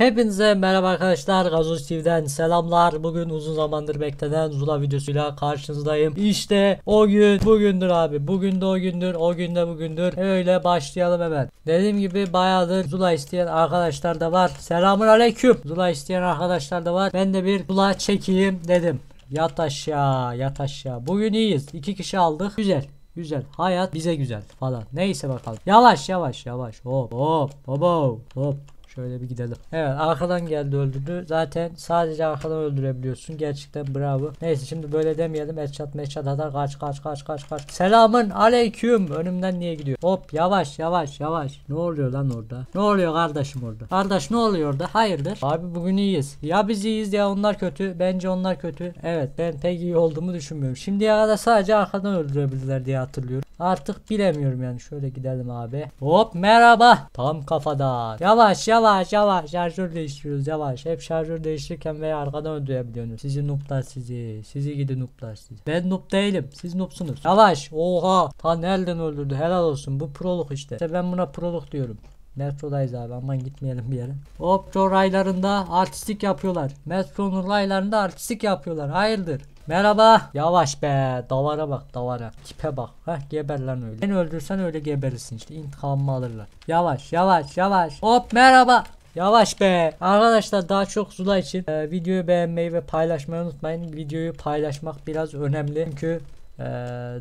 Hepinize merhaba arkadaşlar Gazoz TV'den selamlar. Bugün uzun zamandır beklenen Zula videosuyla karşınızdayım. İşte o gün bugündür abi. Bugün de o gündür o gün de bugündür. Öyle başlayalım hemen. Dediğim gibi bayağıdır Zula isteyen arkadaşlar da var. Selamun aleyküm Zula isteyen arkadaşlar da var. Ben de bir Zula çekeyim dedim. Yat aşağı yat aşağı. Bugün iyiyiz. İki kişi aldık. Güzel Güzel. Hayat bize güzel falan. Neyse bakalım. Yavaş yavaş yavaş. Hop hop hop hop. Şöyle bir gidelim. Evet arkadan geldi öldürdü. Zaten sadece arkadan öldürebiliyorsun. Gerçekten bravo. Neyse şimdi böyle demeyelim. Headshot meşat atar. Kaç kaç kaç kaç kaç. Selamın aleyküm. Önümden niye gidiyor? Hop yavaş yavaş yavaş. Ne oluyor lan orada? Ne oluyor kardeşim orada? Kardeş ne oluyor orada? Hayırdır? Abi bugün iyiyiz. Ya biz iyiyiz ya onlar kötü. Bence onlar kötü. Evet ben pek iyi olduğumu düşünmüyorum. Şimdiye kadar sadece arkadan öldürebildiler diye hatırlıyorum. Artık bilemiyorum yani. Şöyle gidelim abi. Hop merhaba. Tam kafadan. Yavaş yavaş yavaş. Şarjör değiştiriyoruz yavaş. Hep şarjör değiştirirken veya arkadan öldürebiliyorsunuz. Sizi nooblar sizi. Sizi gidi nooblar sizi. Ben noob değilim. Siz noobsunuz. Yavaş. Oha. Ta nereden öldürdü? Helal olsun. Bu proluk işte. İşte ben buna proluk diyorum. Metrodayız abi aman gitmeyelim bir yere. Metro raylarında artistik yapıyorlar. Metronun raylarında artistik yapıyorlar. Hayırdır? Merhaba. Yavaş be. Davara bak davara. Tipe bak. Heh geber lan öyle. Beni öldürsen öyle geberirsin işte. İntikamımı alırlar. Yavaş yavaş yavaş. Hop merhaba. Yavaş be. Arkadaşlar daha çok Zula için e, videoyu beğenmeyi ve paylaşmayı unutmayın. Videoyu paylaşmak biraz önemli. Çünkü e,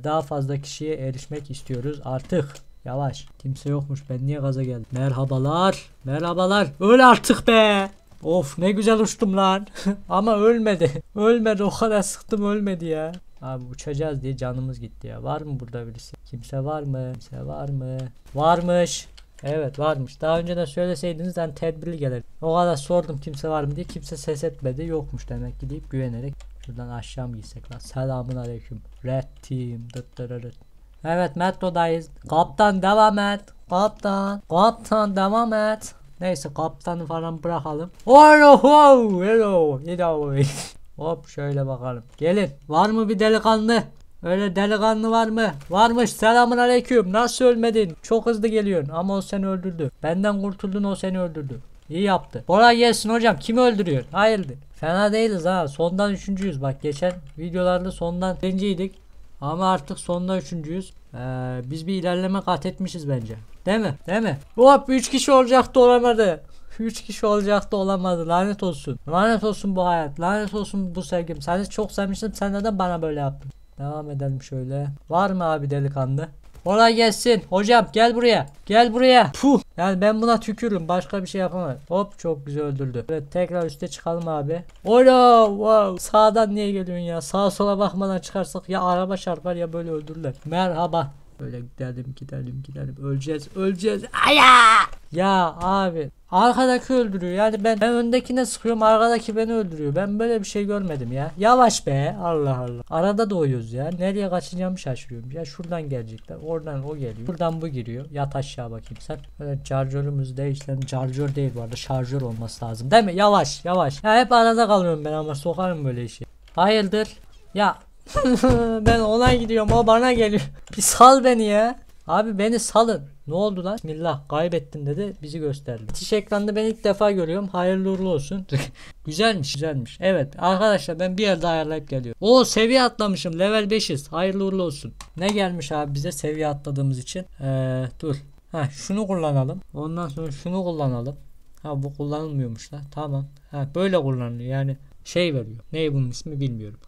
daha fazla kişiye erişmek istiyoruz artık. Yavaş. Kimse yokmuş. Ben niye gaza geldim? Merhabalar. Merhabalar. Öl artık be. Of ne güzel uçtum lan. Ama ölmedi. Ölmedi o kadar sıktım ölmedi ya. Abi uçacağız diye canımız gitti ya. Var mı burada birisi? Kimse var mı? Kimse var mı? Varmış. Evet varmış. Daha önceden söyleseydiniz ben tedbirli gelirim. O kadar sordum kimse var mı diye kimse ses etmedi. Yokmuş demek ki deyip güvenerek şuradan aşağı mı gitsek lan? Selamun aleyküm. Red team. Dıt dırırıt. Evet metrodayız. Kaptan devam et. Kaptan. Kaptan devam et. Neyse kaptanı falan bırakalım. Hello, hello, hello. Hop şöyle bakalım. Gelin. Var mı bir delikanlı? Öyle delikanlı var mı? Varmış. Selamun aleyküm. Nasıl ölmedin? Çok hızlı geliyorsun ama o seni öldürdü. Benden kurtuldun o seni öldürdü. İyi yaptı. Kolay gelsin hocam. Kimi öldürüyor? Hayırdır? Fena değiliz ha. Sondan üçüncüyüz. Bak geçen videolarda sondan birinciydik. Ama artık sonda üçüncüyüz. Ee, biz bir ilerleme kat etmişiz bence. Değil mi? Değil mi? Hop 3 kişi olacaktı olamadı. 3 kişi olacaktı olamadı. Lanet olsun. Lanet olsun bu hayat. Lanet olsun bu sevgim. Seni çok sevmiştim. Sen neden bana böyle yaptın? Devam edelim şöyle. Var mı abi delikanlı? Kolay gelsin. Hocam gel buraya. Gel buraya. Puh. Yani ben buna tükürürüm. Başka bir şey yapamam. Hop çok güzel öldürdü. Evet tekrar üste çıkalım abi. Ola wow. Sağdan niye geliyorsun ya? Sağa sola bakmadan çıkarsak ya araba çarpar ya böyle öldürürler. Merhaba. Böyle gidelim gidelim gidelim. Öleceğiz öleceğiz. Aya! Ya abi arkadaki öldürüyor. Yani ben, ben öndekine sıkıyorum arkadaki beni öldürüyor. Ben böyle bir şey görmedim ya. Yavaş be. Allah Allah. Arada doğuyoruz ya. Nereye kaçacağımı şaşırıyorum. Ya şuradan gelecekler. Oradan o geliyor. Buradan bu giriyor. Yat aşağı bakayım sen. Evet şarjörümüz değiştirelim. Şarjör değil bu arada. Şarjör olması lazım. Değil mi? Yavaş yavaş. Ya hep arada kalıyorum ben ama sokarım böyle işi. Hayırdır? Ya ben ona gidiyorum o bana geliyor. Bir sal beni ya. Abi beni salın. Ne oldu lan? Bismillah kaybettin dedi bizi gösterdi. Bitiş ekranda ben ilk defa görüyorum. Hayırlı uğurlu olsun. güzelmiş güzelmiş. Evet arkadaşlar ben bir yerde ayarlayıp geliyorum. O seviye atlamışım. Level 5'iz. Hayırlı uğurlu olsun. Ne gelmiş abi bize seviye atladığımız için? Ee, dur. Ha şunu kullanalım. Ondan sonra şunu kullanalım. Ha bu kullanılmıyormuş lan. Tamam. Ha böyle kullanılıyor. Yani şey veriyor. Ne bunun ismi bilmiyorum.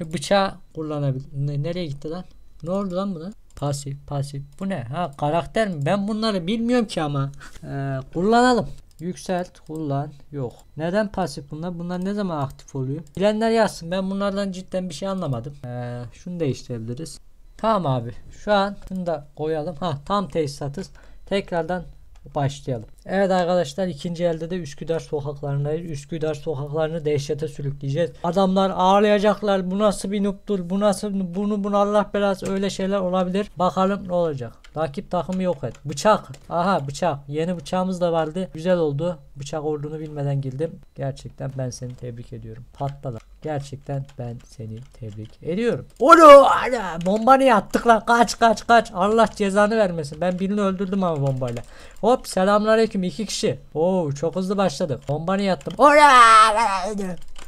Şu bıçağı kullanabilir. Ne, nereye gitti lan? Ne oldu lan buna? Pasif, pasif. Bu ne? Ha karakter mi? Ben bunları bilmiyorum ki ama. Ee, kullanalım. Yükselt, kullan. Yok. Neden pasif bunlar? Bunlar ne zaman aktif oluyor? Bilenler yazsın. Ben bunlardan cidden bir şey anlamadım. Ee, şunu değiştirebiliriz. Tamam abi. Şu an şunu da koyalım. Ha tam tesisatız. Tekrardan başlayalım. Evet arkadaşlar ikinci elde de Üsküdar sokaklarındayız. Üsküdar sokaklarını dehşete sürükleyeceğiz. Adamlar ağlayacaklar. Bu nasıl bir nuptur? Bu nasıl bunu bunu Allah belası öyle şeyler olabilir. Bakalım ne olacak. Rakip takımı yok et. Bıçak. Aha bıçak. Yeni bıçağımız da vardı. Güzel oldu. Bıçak olduğunu bilmeden girdim. Gerçekten ben seni tebrik ediyorum. Patladı. Gerçekten ben seni tebrik ediyorum. Olo! Ana! Bomba niye attık lan? Kaç kaç kaç. Allah cezanı vermesin. Ben birini öldürdüm ama bombayla. Hop selamünaleyküm iki kişi. Oo çok hızlı başladık. Bomba niye attım? Ora!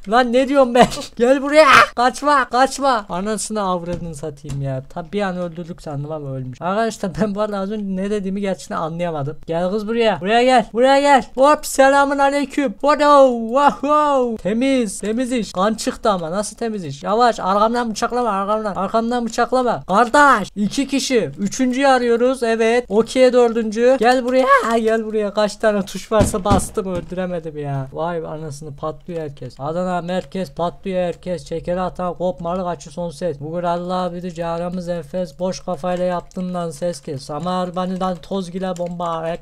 Lan ne diyorum ben? Gel buraya. Kaçma kaçma. Anasını avradını satayım ya. Tabi bir an öldürdük sandım ama ölmüş. Arkadaşlar ben bu arada az önce ne dediğimi gerçekten anlayamadım. Gel kız buraya. Buraya gel. Buraya gel. Hop selamun aleyküm. Wow, wow. Temiz. Temiz iş. Kan çıktı ama nasıl temiz iş? Yavaş arkamdan bıçaklama arkamdan. Arkamdan bıçaklama. Kardeş. iki kişi. Üçüncüyü arıyoruz. Evet. Okey dördüncü. Gel buraya. Gel buraya. Kaç tane tuş varsa bastım öldüremedim ya. Vay anasını patlıyor herkes. Adana merkez patlıyor herkes. Çekeri atan kopmalı kaçı son ses. Bugün Allah bilir caramız enfes. Boş kafayla yaptığından ses kes. Ama Arbani'den toz gile bomba.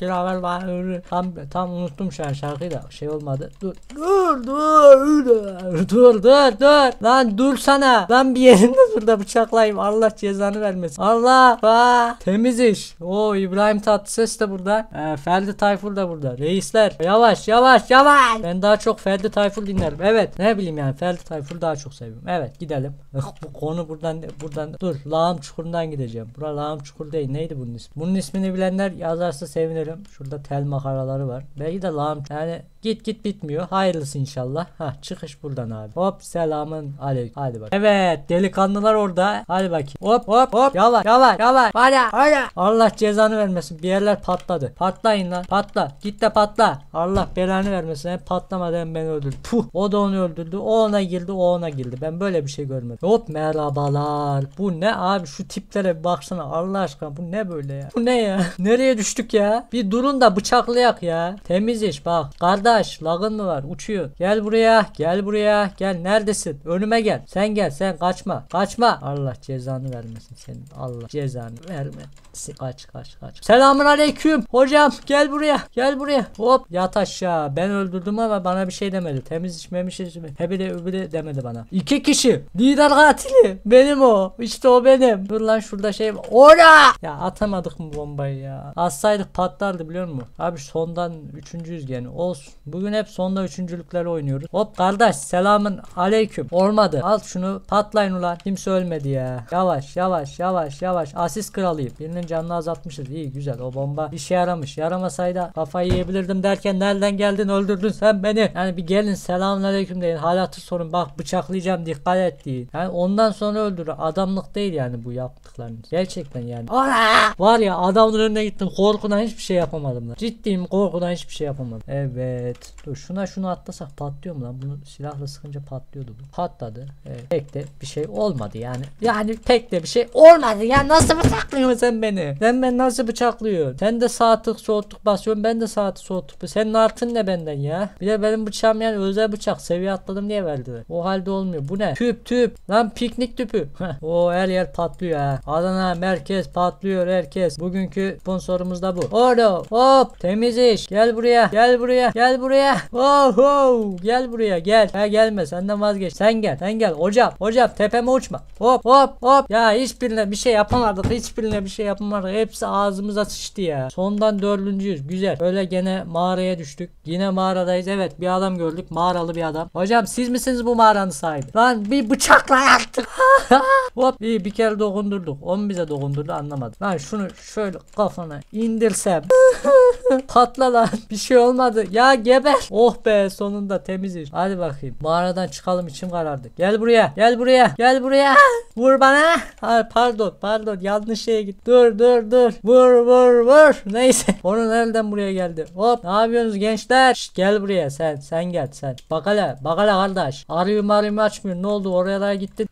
Tam, tam unuttum şu an şarkıyı da şey olmadı. Dur dur dur dur dur dur dur. Lan dur sana. Lan bir yerinde dur da bıçaklayayım. Allah cezanı vermesin. Allah. Aa, temiz iş. O İbrahim Tatlıses de burada. Ee, Ferdi Tayfur da burada. Reisler. Yavaş yavaş yavaş. Ben daha çok Ferdi Tayfur dinlerim. Evet. Ne bileyim yani Ferdi Tayfur'u daha çok seviyorum. Evet gidelim. Bu konu buradan buradan dur. Lağım çukurundan gideceğim. Bura lağım çukur değil. Neydi bunun ismi? Bunun ismini bilenler yazarsa sevinirim. Şurada tel makaraları var. Belki de lağım yani Git git bitmiyor. Hayırlısı inşallah. Ha çıkış buradan abi. Hop selamın aleyküm. Hadi bak. Evet delikanlılar orada. Hadi bakayım. Hop hop hop. Yavaş yavaş yavaş. Hadi hadi. Allah cezanı vermesin. Bir yerler patladı. Patlayın lan. Patla. Git de patla. Allah belanı vermesin. Hem patlamadı hem beni öldürdü. Puh. O da onu öldürdü. O ona girdi. O ona girdi. Ben böyle bir şey görmedim. Hop merhabalar. Bu ne abi? Şu tiplere bir baksana. Allah aşkına bu ne böyle ya? Bu ne ya? Nereye düştük ya? Bir durun da bıçaklayak ya. Temiz iş bak. Kardeş Arkadaş lagın mı var? Uçuyor. Gel buraya. Gel buraya. Gel neredesin? Önüme gel. Sen gel. Sen kaçma. Kaçma. Allah cezanı vermesin senin. Allah cezanı vermesin. Kaç kaç kaç. Selamun aleyküm. Hocam gel buraya. Gel buraya. Hop yat aşağı. Ben öldürdüm ama bana bir şey demedi. Temiz içmemiş içme. Hebile öbüle demedi bana. İki kişi. Lider katili. Benim o. İşte o benim. Dur lan şurada şey var. Ora. Ya atamadık mı bombayı ya? Atsaydık patlardı biliyor musun? Abi sondan üçüncüyüz gene. Olsun. Bugün hep sonda üçüncülükleri oynuyoruz. Hop kardeş selamın aleyküm. Olmadı. Al şunu patlayın ulan. Kimse ölmedi ya. Yavaş yavaş yavaş yavaş. Asist kralıyım. Birinin canını azaltmışız. İyi güzel. O bomba işe yaramış. Yaramasaydı kafayı yiyebilirdim derken nereden geldin öldürdün sen beni. Yani bir gelin selamun aleyküm deyin. Halatı sorun. Bak bıçaklayacağım dikkat et deyin. Yani ondan sonra öldürür. Adamlık değil yani bu yaptıklarınız. Gerçekten yani. Ana! Var ya adamın önüne gittim. Korkudan hiçbir şey yapamadım. Ciddiyim korkudan hiçbir şey yapamadım. Evet. Dur şuna şunu atlasak patlıyor mu lan? Bunu silahla sıkınca patlıyordu bu. Patladı. Evet. Pek de bir şey olmadı yani. Yani pek de bir şey olmadı. Ya nasıl bıçaklıyorsun sen beni? Sen ben nasıl bıçaklıyorsun? Sen de sol tık basıyorsun. Ben de tık sol tık. Senin artın ne benden ya? Bir de benim bıçağım yani özel bıçak. Seviye atladım diye verdi. O halde olmuyor. Bu ne? Tüp tüp. Lan piknik tüpü. o her yer patlıyor ha. Adana merkez patlıyor herkes. Bugünkü sponsorumuz da bu. Orada hop temiz iş. Gel buraya. Gel buraya. Gel buraya. Oh, oh. Gel buraya gel. Ha gelme senden vazgeç. Sen gel. Sen gel. Hocam. Hocam tepeme uçma. Hop hop hop. Ya hiçbirine bir şey yapamadık. Hiçbirine bir şey yapamadık. Hepsi ağzımıza sıçtı ya. Sondan dördüncüyüz. Güzel. Böyle gene mağaraya düştük. Yine mağaradayız. Evet bir adam gördük. Mağaralı bir adam. Hocam siz misiniz bu mağaranın sahibi? Lan bir bıçakla yaptık. hop iyi bir kere dokundurduk. Onu bize dokundurdu anlamadım. Lan şunu şöyle kafana indirsem. Patla lan. Bir şey olmadı. Ya geber. Oh be sonunda temiz iş. Hadi bakayım. Mağaradan çıkalım içim karardı. Gel buraya. Gel buraya. Gel buraya. Vur bana. Ha, pardon pardon yanlış şeye git. Dur dur dur. Vur vur vur. Neyse. Onu nereden buraya geldi? Hop. Ne yapıyorsunuz gençler? Şişt, gel buraya sen. Sen gel sen. Bak hele. Bak hele kardeş. Arıyor arıyor açmıyor. Ne oldu? Oraya da gitti.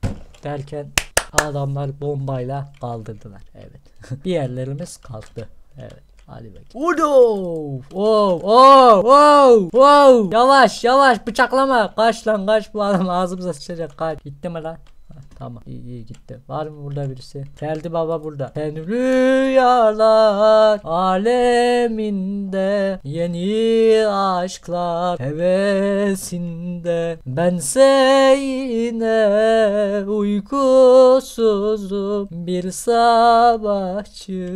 Derken adamlar bombayla kaldırdılar. Evet. bir yerlerimiz kalktı. Evet. Hadi bakayım. Udo! Wow! Wow! Wow! Wow! Yavaş yavaş bıçaklama. Kaç lan kaç bu adam ağzımıza sıçacak kaç. Gitti mi lan? Tamam iyi iyi gitti. Var mı burada birisi? Geldi baba burada. Ben rüyalar aleminde yeni aşklar hevesinde. Bense yine uykusuzum. Bir sabahçı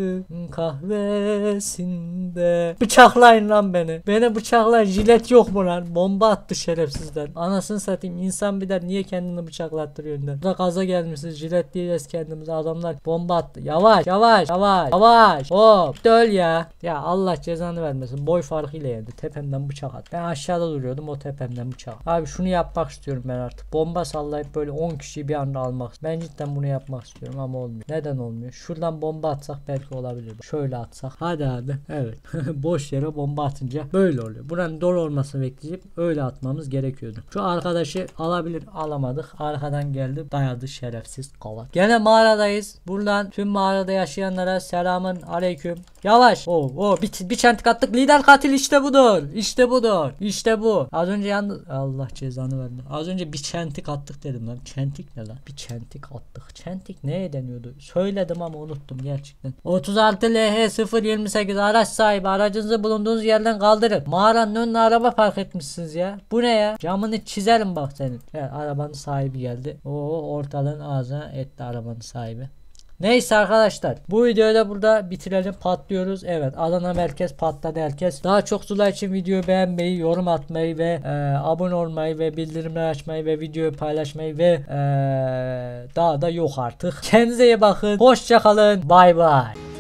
kahvesinde. Bıçaklayın lan beni. Beni bıçaklayın jilet yok mu lan? Bomba attı şerefsizler anasını satayım insan bir der niye kendini bıçaklattırıyor önden burada gaza gelmişiz. Jilet diyeceğiz kendimize adamlar bomba attı. Yavaş yavaş yavaş yavaş. Hop. Döl ya. Ya Allah cezanı vermesin. Boy farkıyla yendi tepemden bıçak attı. Ben aşağıda duruyordum. O tepemden bıçak abi şunu yapmak istiyorum ben artık. Bomba sallayıp böyle 10 kişiyi bir anda almak ben cidden bunu yapmak istiyorum ama olmuyor. Neden olmuyor? Şuradan bomba atsak belki olabilir. Şöyle atsak. Hadi abi. Evet. Boş yere bomba atınca böyle oluyor. Buranın dolu olmasını bekleyip öyle atmamız gerekiyordu. Şu arkadaşı alabilir. Alamadık. Arkadan geldi dayadı şerefsiz kavat gene mağaradayız. Buradan tüm mağarada yaşayanlara selamın aleyküm yavaş. O o bir, bir çentik attık. Lider katil işte budur. İşte budur. İşte bu. Az önce yalnız Allah cezanı verdi. Az önce bir çentik attık dedim lan. Çentik ne lan? Bir çentik attık. Çentik neye deniyordu? Söyledim ama unuttum gerçekten. 36 LH 028 araç sahibi aracınızı bulunduğunuz yerden kaldırın. Mağaranın önüne araba park etmişsiniz ya. Bu ne ya? Camını çizerim bak senin. Evet, arabanın sahibi geldi. O ortalığın ağzına etti arabanın sahibi Neyse arkadaşlar bu videoyu da burada bitirelim patlıyoruz. Evet Adana merkez patladı herkes. Daha çok Zula için videoyu beğenmeyi, yorum atmayı ve e, abone olmayı ve bildirimleri açmayı ve videoyu paylaşmayı ve e, daha da yok artık. Kendinize iyi bakın. Hoşçakalın. Bay bay.